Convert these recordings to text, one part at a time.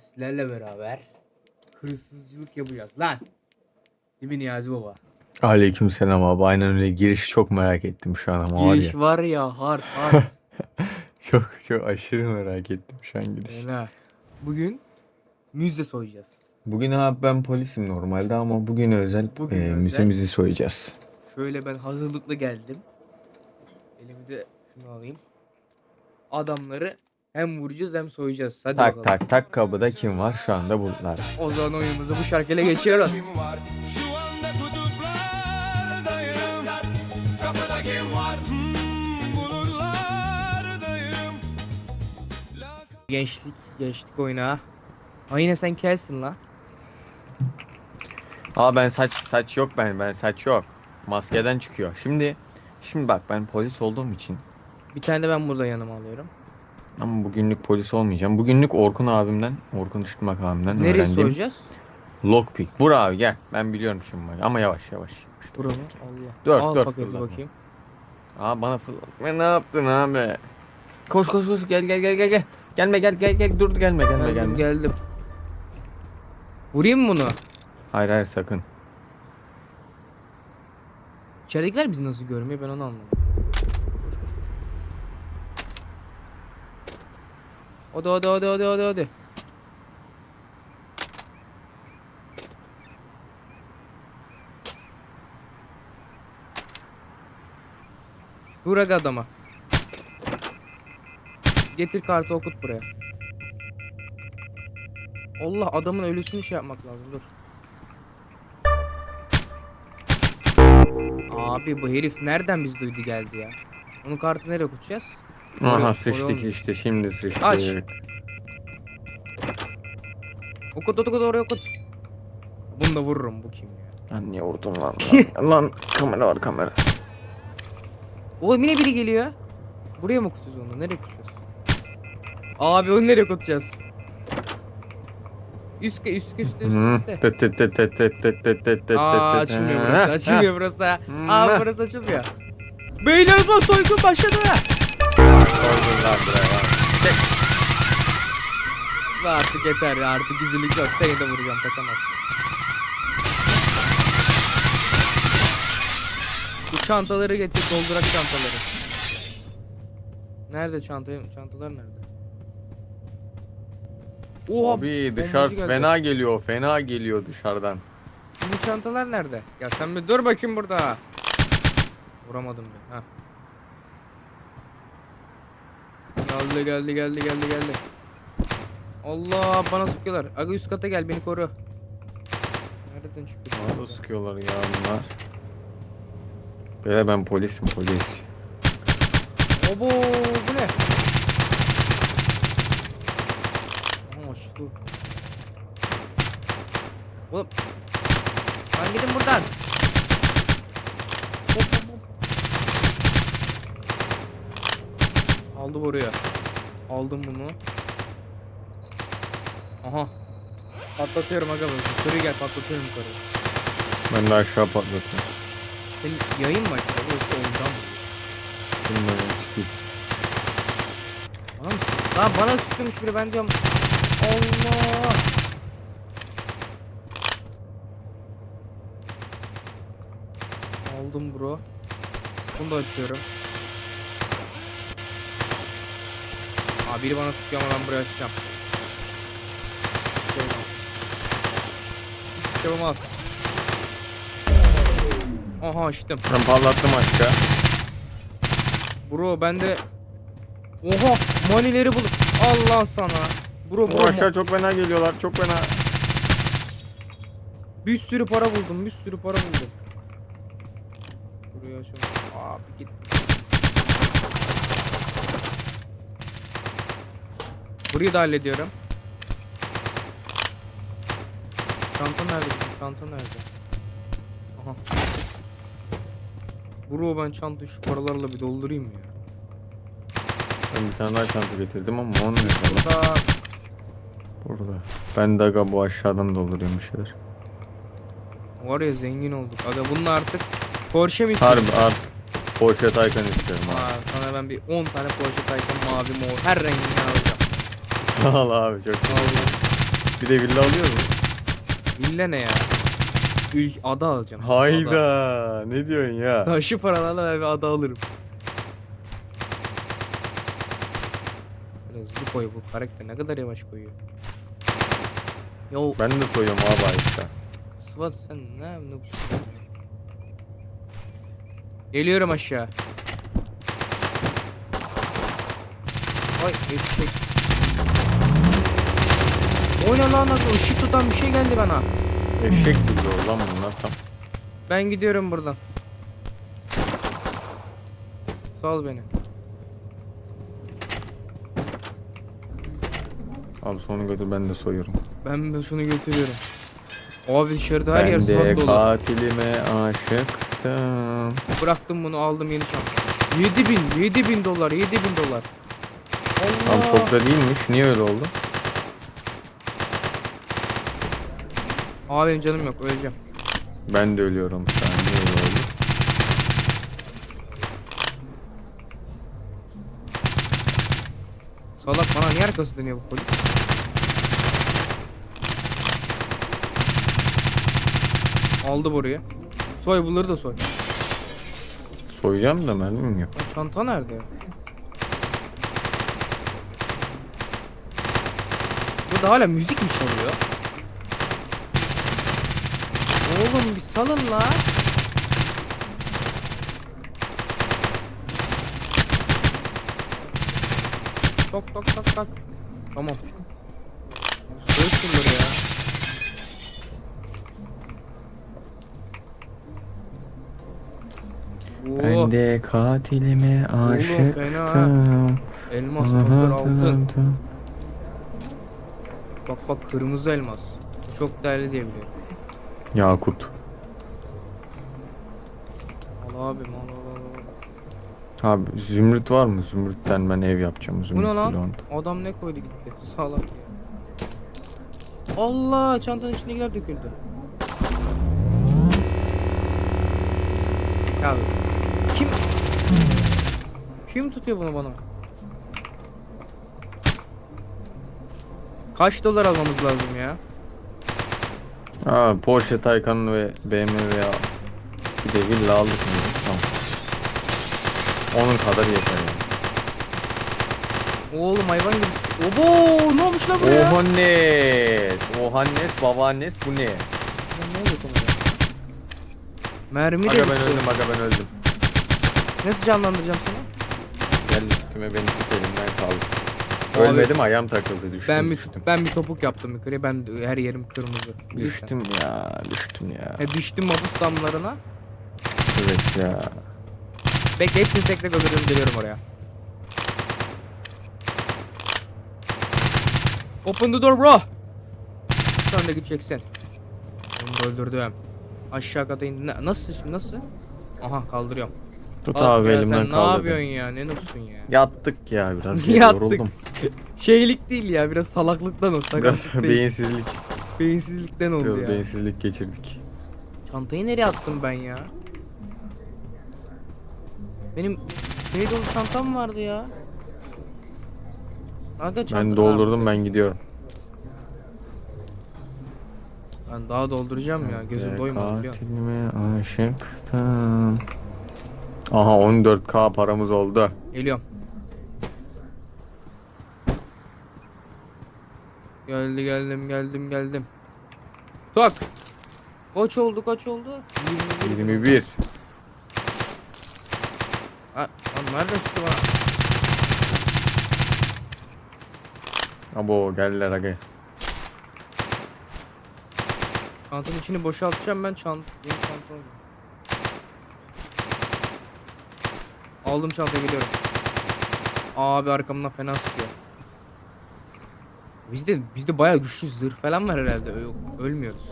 sizlerle beraber hırsızcılık yapacağız lan. Değil mi Niyazi Baba? Aleykümselam abi. Aynen öyle. Giriş çok merak ettim şu an ama Giriş var ya hard hard. Çok çok aşırı merak ettim şu an giriş. Fena. Bugün müze soyacağız. Bugün abi ben polisim normalde ama bugün özel Bugün e, özel. müzemizi soyacağız. Şöyle ben hazırlıklı geldim. Elimi de şunu alayım. Adamları hem vuracağız hem soyacağız. Hadi Tak bakalım. tak tak kapıda kim var? Şu anda bulutlar. O zaman oyunumuza bu şarkıyla geçiyoruz. Kim var? Şu anda kutuplardayım. Kapıda kim var? Hmm, bulutlardayım. Gençlik, geçtik oyuna. Ha yine sen kelsin la. Aa ben saç saç yok ben ben saç yok. Maskeden çıkıyor. Şimdi şimdi bak ben polis olduğum için Bir tane de ben burada yanıma alıyorum. Ama bugünlük polis olmayacağım. Bugünlük Orkun abimden, Orkun Işıtmak abimden Nereye öğrendim. soyacağız? Lockpick. Bur abi gel. Ben biliyorum şimdi bak. ama yavaş yavaş. Buraya mı? Allah. Dört, Al dört paketi fırlatma. bakayım. Aa bana fırlatma ne yaptın abi? Koş koş koş gel gel gel gel gel. Gelme gel gel gel dur gelme gelme Geldim gelme. geldim. Vurayım mı bunu? Hayır hayır sakın. İçeridekiler bizi nasıl görmüyor ben onu anlamadım. Koş, koş, koş. Hadi hadi hadi hadi hadi hadi. Vur adama. Getir kartı okut buraya. Allah adamın ölüsünü şey yapmak lazım dur. Abi bu herif nereden biz duydu geldi ya? Onun kartı nereye okutacağız? Oraya- Aha oraya sıçtık olmuyor. işte şimdi sıçtık. Aç. Okut okut okut oraya okut. Bunu da vururum bu kim ya? Lan niye vurdun lan? lan, lan kamera var kamera. Oğlum yine biri geliyor. Buraya mı okutacağız onu? Nereye okutacağız? Abi onu nereye okutacağız? Üst üst üst üst Hı. üstte. Tet tet tet tet tet tet tet tet tet Aa açılmıyor Ha, burası. ha. Açılmıyor burası. Aa Hı. burası açılmıyor. Beyler bu soygun başladı. Ve artık yeter ya artık gizlilik yok. Seni de vuracağım kaçamazsın. Bu çantaları getir doldurak çantaları. Nerede çanta? Çantalar nerede? Oha! Abi bombacı dışarı geldi. fena geliyor fena geliyor dışarıdan. Bu çantalar nerede? Ya sen bir dur bakayım burada. Vuramadım ben. Ha. Geldi geldi geldi geldi geldi. Allah bana sıkıyorlar. Aga üst kata gel beni koru. Nereden çıkıyor? Bana da sıkıyorlar ya bunlar. Beyler ben polisim polis. Obo bu ne? Aha açtı. Oğlum. Lan gidin buradan. Aldı buraya. Aldım bunu. Aha. Patlatıyorum aga böyle. Yukarı gel patlatıyorum yukarı. Ben de aşağı patlatıyorum. Senin yayın mı aşağı? Yoksa ondan mı? Çıkayım. Bana mı? Lan bana sıkıyormuş biri ben diyorum. Allah. Aldım bro. Bunu da açıyorum. Aa biri bana sıkıyor ama ben buraya açacağım. Şey olmaz. Şey olmaz. Aha açtım. Ben patlattım aşağı. Bro ben de Oha manileri bulup Allah sana. Bro bro aşağı çok fena geliyorlar çok fena. bir sürü para buldum bir sürü para buldum. Buraya açalım. Abi git. Burayı da hallediyorum. Çanta nerede? bizim? Çanta nerede? Aha. Bro ben çantayı şu paralarla bir doldurayım ya. Ben bir tane daha çanta getirdim ama onu ne kadar? Burada Burada. Ben de aga bu aşağıdan dolduruyorum bir şeyler. Var ya zengin olduk. Aga bunun artık Porsche mi istiyorsun? Harbi artık Porsche Taycan istiyorum abi. Aa, sana ben bir 10 tane Porsche Taycan mavi mor her renginden alacağım. Sağ ol abi çok sağ ol. Bir de villa alıyor mu? Villa ne ya? Ülk ada alacağım. Ada. Hayda. Ne diyorsun ya? Şu paralarla ben bir ada alırım. Böyle hızlı koy bu karakter ne kadar yavaş koyuyor. Yo Ben de soyuyorum abi Ayşe. Sıvat sen ne yapıyorsun? Geliyorum aşağı. Ay eşek. O ne lan nasıl ışık tutan bir şey geldi bana. Eşek gibi o lan bunlar tam. Ben gidiyorum buradan. Sal beni. Abi sonu götür ben de soyuyorum. Ben de şunu götürüyorum. Abi dışarıda her yer Ben de dolu. katilime aşıktım. Bıraktım bunu aldım yeni çanta. 7000 7000 dolar 7000 dolar. Abi çok da değilmiş. Niye öyle oldu? Abi benim canım yok öleceğim. Ben de ölüyorum an. Niye öyle oldu? Salak bana niye arkası dönüyor bu polis? Aldı burayı. Soy bunları da soy. Soyacağım da mermim yok. Çanta nerede ya? Burada hala müzik mi çalıyor? Oğlum bir salın la. Tok tok tok tok. Tamam. Soyut bunları ya. Ben de katilime aşıktım. elmas toplar altın. Bak bak kırmızı elmas. Bu Çok değerli diye biliyorum. Yakut. Al abim al al al. Abi zümrüt var mı? Zümrütten ben ev yapacağım. Bu Zümrüt ne lan? bloğunda. Adam ne koydu gitti. Ya. Allah çantanın içindekiler döküldü. Ya kim kim tutuyor bunu bana? Kaç dolar almamız lazım ya? Aa, Porsche Taycan ve BMW al. Bir de villa aldık mı? Tamam. Onun kadar yeter yani. Oğlum hayvan gibi. Obo ne olmuş lan buraya? Ohannes. Ohannes, babaannes bu ne? Ne sana ya? Mermi de Aga ben bitti. öldüm, aga ben öldüm. Nasıl canlandıracağım seni? Gel üstüme beni tut elimden kaldı. Ölmedim ayağım takıldı düştüm Ben bir düştüm. ben bir topuk yaptım yukarıya. Ben her yerim kırmızı. Bilirsen. Düştüm ya düştüm ya. E, düştüm mabus damlarına. Evet ya. Bekle hepsini tek tek öldürüyorum geliyorum oraya. Open the door bro. Sen de gideceksin. Onu da öldürdüm. Aşağı kata indi. Na- Nasıl şimdi nasıl? Aha kaldırıyorum. Tut Al abi ya, elimden Sen ne yapıyorsun ya? Ne nupsun ya? Yattık ya biraz. Yattık. Yoruldum. Şeylik değil ya biraz salaklıktan o Biraz sakatlık değil. beyinsizlik. Beyinsizlikten oldu Biraz ya. beyinsizlik geçirdik. Çantayı nereye attım ben ya? Benim şey dolu çantam vardı ya. Aga çanta- Ben doldurdum ben gidiyorum. Ben daha dolduracağım ya. Gözüm doymadı biliyor musun? Katilime aşıktım. Aha 14k paramız oldu. Geliyorum. Geldi geldim geldim geldim. Tak. Kaç oldu kaç oldu? 21. 21. Ha, lan nerede çıktı bana? Abo geldiler aga. Çantanın içini boşaltacağım ben çant yeni çanta alacağım. Aldım çantayı geliyorum. Abi arkamdan fena sıkıyor. Bizde bizde bayağı güçlü zırh falan var herhalde. Yok ölmüyoruz.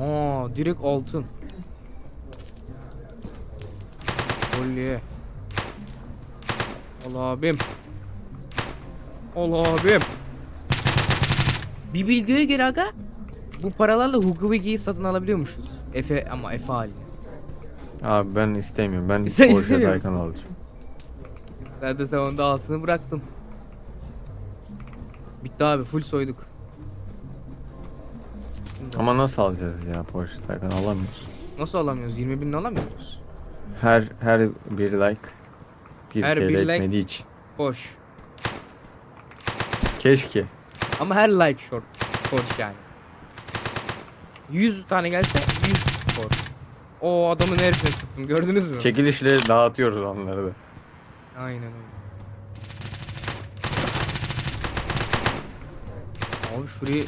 Aha direkt altın. Kolye. Al abim. Al abim. Bir bilgiye göre aga bu paralarla Hugo Wigi'yi satın alabiliyormuşuz. Efe ama Efe haline. Abi ben istemiyorum. Ben Sen Porsche istemiyor Taycan alacağım. De sen onda altını bıraktın. Bitti abi full soyduk. Ama nasıl alacağız ya Porsche Taycan alamıyoruz. Nasıl alamıyoruz? 20 bin alamıyoruz. Her her bir like bir Her TL bir like- etmediği için. Boş. Keşke. Ama her like short. Porsche yani. 100 tane gelse 100 Porsche. O adamın neresine sıktım gördünüz mü? Çekilişle dağıtıyoruz onları da. Aynen öyle. Abi şurayı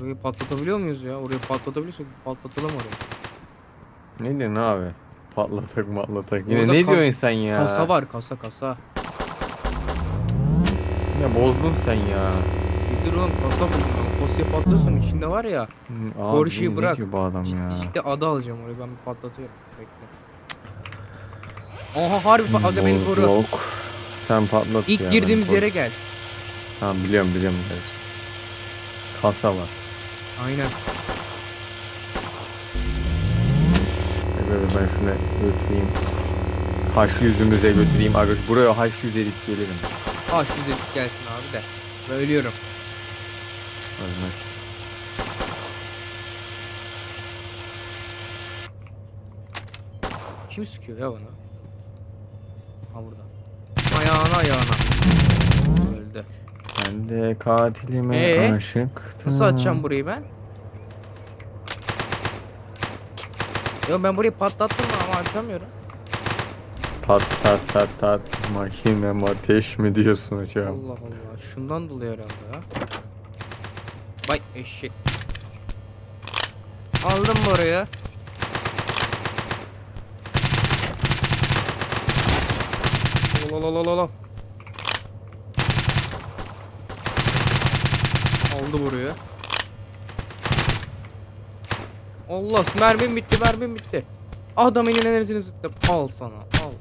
orayı patlatabiliyor muyuz ya? Orayı patlatabiliyorsak patlatalım orayı. Ne diyorsun abi? Patlatak matlatak. Yine Orada ne diyorsun sen ya? Kasa var kasa kasa. Ya bozdun sen ya. Dur oğlum kasa buldum ben. Kasayı patlatıyorsam içinde var ya. Hı, Abi Porsche'yi ne bırak. diyor bu adam ya? İşte adı alacağım orayı ben bir patlatıyorum. Bekle. Aha harbi pa- aga beni koru. Yok. Sen patlat İlk ya, girdiğimiz yere gel. Tamam biliyorum biliyorum. biraz. Kasa var. Aynen. Böyle ben şunu götüreyim. Haş yüzümüze götüreyim. Abi buraya haş yüz edip gelirim. Ah şu dedik gelsin abi de. Ben ölüyorum. Ölmez. Kim sıkıyor ya bana? Ha burada. Ayağına ayağına. Ben de katilime Ee? aşıktım. Nasıl açacağım burayı ben? Yo ben burayı patlattım ama açamıyorum. Pat tat tat tat makinem ateş mi diyorsun hocam? Allah Allah. Şundan dolayı herhalde ya. Vay eşek. Aldım burayı. Lalalala. Aldı burayı. Allah mermim bitti mermim bitti. Adam elinin neresini sıktım. Al sana al.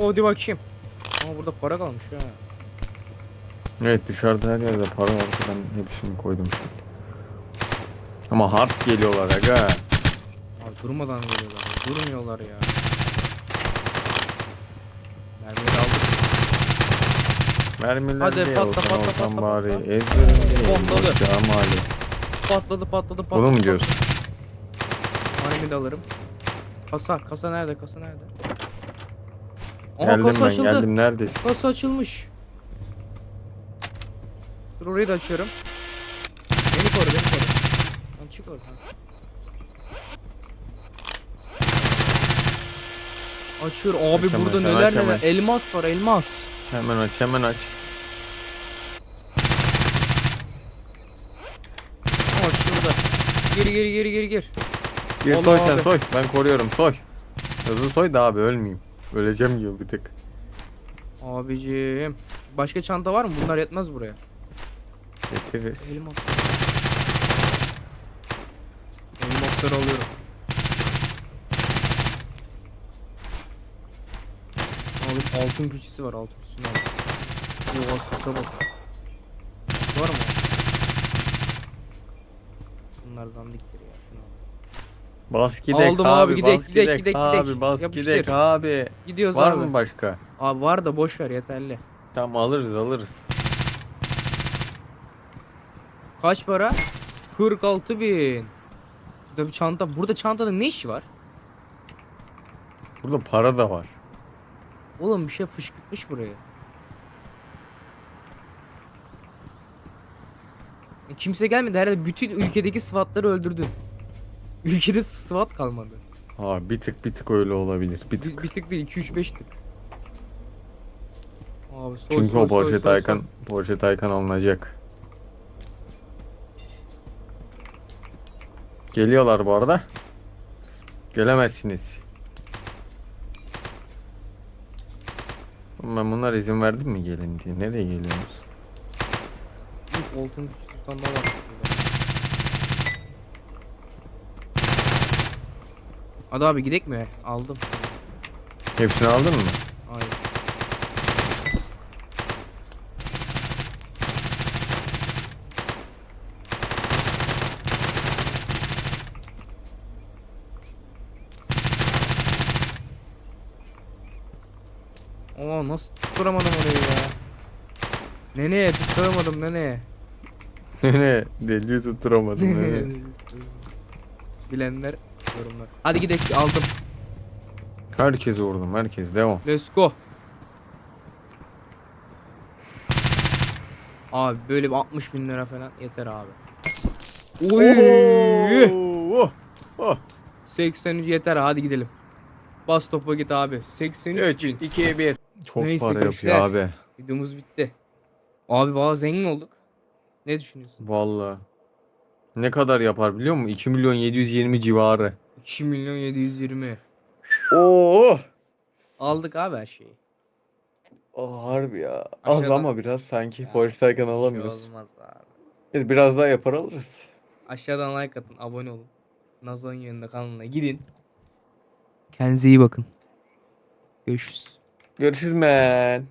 Hadi bakayım. Ama burada para kalmış ha. Evet dışarıda her yerde para var. Ben hepsini koydum. Ama hard geliyorlar aga. Abi durmadan geliyorlar. Durmuyorlar ya. Mermileri aldık. Mermiler Hadi de patla, olsan patla, olsan patla, bari. patla. Ezberim Bombalı. Camali. Patladı patladı patladı. Bunu mu diyorsun? Mermi de alırım. Kasa kasa nerede kasa nerede? Aha geldim kasa ben açıldı. geldim neredesin? Kasa açılmış. Dur orayı da açıyorum. Beni koru beni koru. Lan çık oradan. Açıyorum. Abi Aç hemen, burada sen neler aç neler. Elmas var elmas. Hemen aç hemen aç. Aa şurada. Geri geri geri gir. Bir Allah soy sen abi. soy. Ben koruyorum soy. Hızlı soy da abi ölmeyeyim. Öleceğim gibi bir tık. Abicim. Başka çanta var mı? Bunlar yetmez buraya. Getiririz. Elmas. Elmasları alıyorum. Altın küçüsü var altın küçüsünü al. Oha sese bak. Var mı? Bunlardan diktir ya şunu al. Bas gidek Aldım abi, abi, gidek, bas gidek, gidek, gidek, abi bas Yapıştır. gidek abi. Gidiyoruz Var abi. mı başka? Abi var da boş ver yeterli. Tamam alırız alırız. Kaç para? 46 bin. Burada bir çanta. Burada çantada ne işi var? Burada para da var. Oğlum bir şey fışkırtmış buraya. E, Kimse gelmedi herhalde bütün ülkedeki SWAT'ları öldürdün. Ülkede SWAT kalmadı. Abi bir tık bir tık öyle olabilir. Bir Bir, tık. bir tık değil 2 3 5 tık. Abi soy Çünkü soy o Porsche soy Taycan soy. Porsche Taycan alınacak. Geliyorlar bu arada. Gelemezsiniz. Ben bunlar izin verdim mi gelin diye. Nereye geliyorsunuz? Oltun daha var. Hadi abi gidek mi? Aldım. Hepsini aldın mı? Hayır. Aa nasıl tutturamadım orayı ya. Neneye tutturamadım neneye. ne? Deliği tutturamadım. ne? Bilenler yorumlar. Hadi gidelim aldım. Herkes vurdum herkes devam. Let's go. Abi böyle bir 60 bin lira falan yeter abi. Oy! Oh, oh. 83 yeter hadi gidelim. Bas topa git abi. 83 3, bin. 2, 1. Çok Neyse, para gençler. yapıyor abi. Videomuz bitti. Abi valla zengin olduk. Ne düşünüyorsun? Vallahi. Ne kadar yapar biliyor musun? 2 milyon 720 civarı. 2 milyon 720. Oo! Aldık abi her şeyi. Oh, harbi ya. Az Aşağıdan- ama biraz sanki. Ya, Bir şey alamıyoruz. olmaz abi. Biz biraz daha yapar alırız. Aşağıdan like atın, abone olun. Nazon yönünde kanalına gidin. Kendinize iyi bakın. Görüşürüz. Görüşürüz men.